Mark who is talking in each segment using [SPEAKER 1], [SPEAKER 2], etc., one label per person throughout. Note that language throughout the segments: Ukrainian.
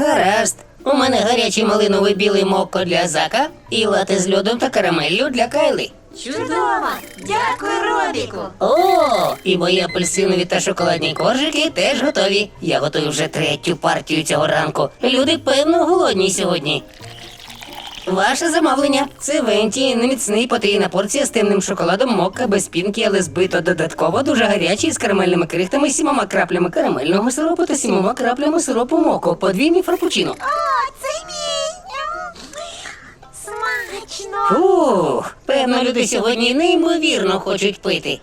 [SPEAKER 1] Гаразд. У мене гарячий малиновий білий мокко для зака і лати з льодом та карамеллю для Кайли.
[SPEAKER 2] Чудово! Дякую, Робіку!
[SPEAKER 1] О, і мої апельсинові та шоколадні коржики теж готові. Я готую вже третю партію цього ранку. Люди певно голодні сьогодні. Ваше замовлення це венті, неміцний потрійна порція з темним шоколадом мокка без пінки, але збито додатково дуже гарячий з карамельними крихтами, сімома краплями карамельного сиропу та сімома краплями сиропу моко. Подвійний фрапучино.
[SPEAKER 2] О, це мій! Смачно!
[SPEAKER 1] Фух, певно, люди сьогодні неймовірно хочуть пити.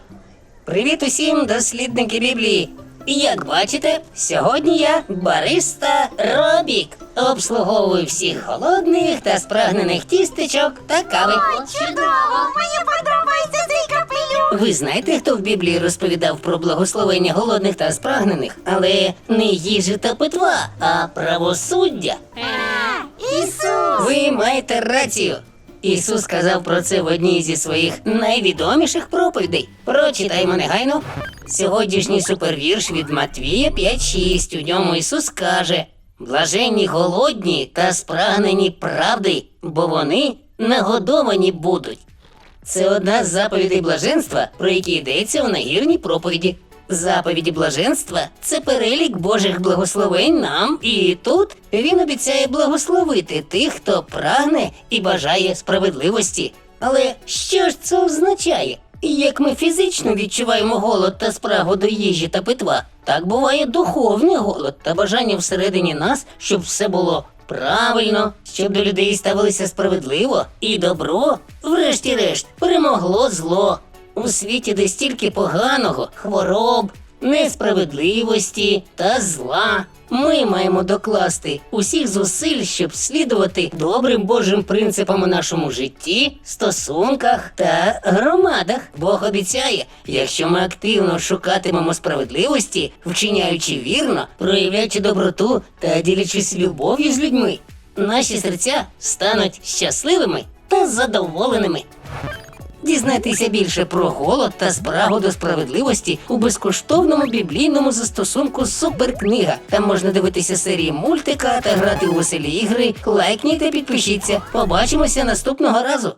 [SPEAKER 1] Привіт усім, дослідники Біблії. Як бачите, сьогодні я бариста Робік. Обслуговую всіх голодних та спрагнених тістечок та кави.
[SPEAKER 2] Чудово! Мені подобається цей капелюх!
[SPEAKER 1] Ви знаєте, хто в Біблії розповідав про благословення голодних та спрагнених, але не їжі та питва, а правосуддя.
[SPEAKER 2] Ісус!
[SPEAKER 1] Ви маєте рацію. Ісус сказав про це в одній зі своїх найвідоміших проповідей. Прочитаймо негайно. Сьогоднішній супервірш від Матвія 5.6. У ньому Ісус каже: Блаженні голодні та спрагнені правди, бо вони нагодовані будуть. Це одна з заповідей блаженства, про які йдеться у нагірній проповіді. Заповіді блаженства це перелік Божих благословень нам, і тут він обіцяє благословити тих, хто прагне і бажає справедливості. Але що ж це означає? Як ми фізично відчуваємо голод та спрагу до їжі та питва, так буває духовний голод та бажання всередині нас, щоб все було правильно, щоб до людей ставилися справедливо і добро, врешті-решт, перемогло зло. У світі, де стільки поганого, хвороб, несправедливості та зла. Ми маємо докласти усіх зусиль, щоб слідувати добрим Божим принципам у нашому житті, стосунках та громадах. Бог обіцяє, якщо ми активно шукатимемо справедливості, вчиняючи вірно, проявляючи доброту та ділячись любов'ю з людьми, наші серця стануть щасливими та задоволеними. Дізнайтеся більше про голод та спрагу до справедливості у безкоштовному біблійному застосунку Суперкнига. Там можна дивитися серії мультика та грати у веселі ігри. Лайкніть та підпишіться. Побачимося наступного разу.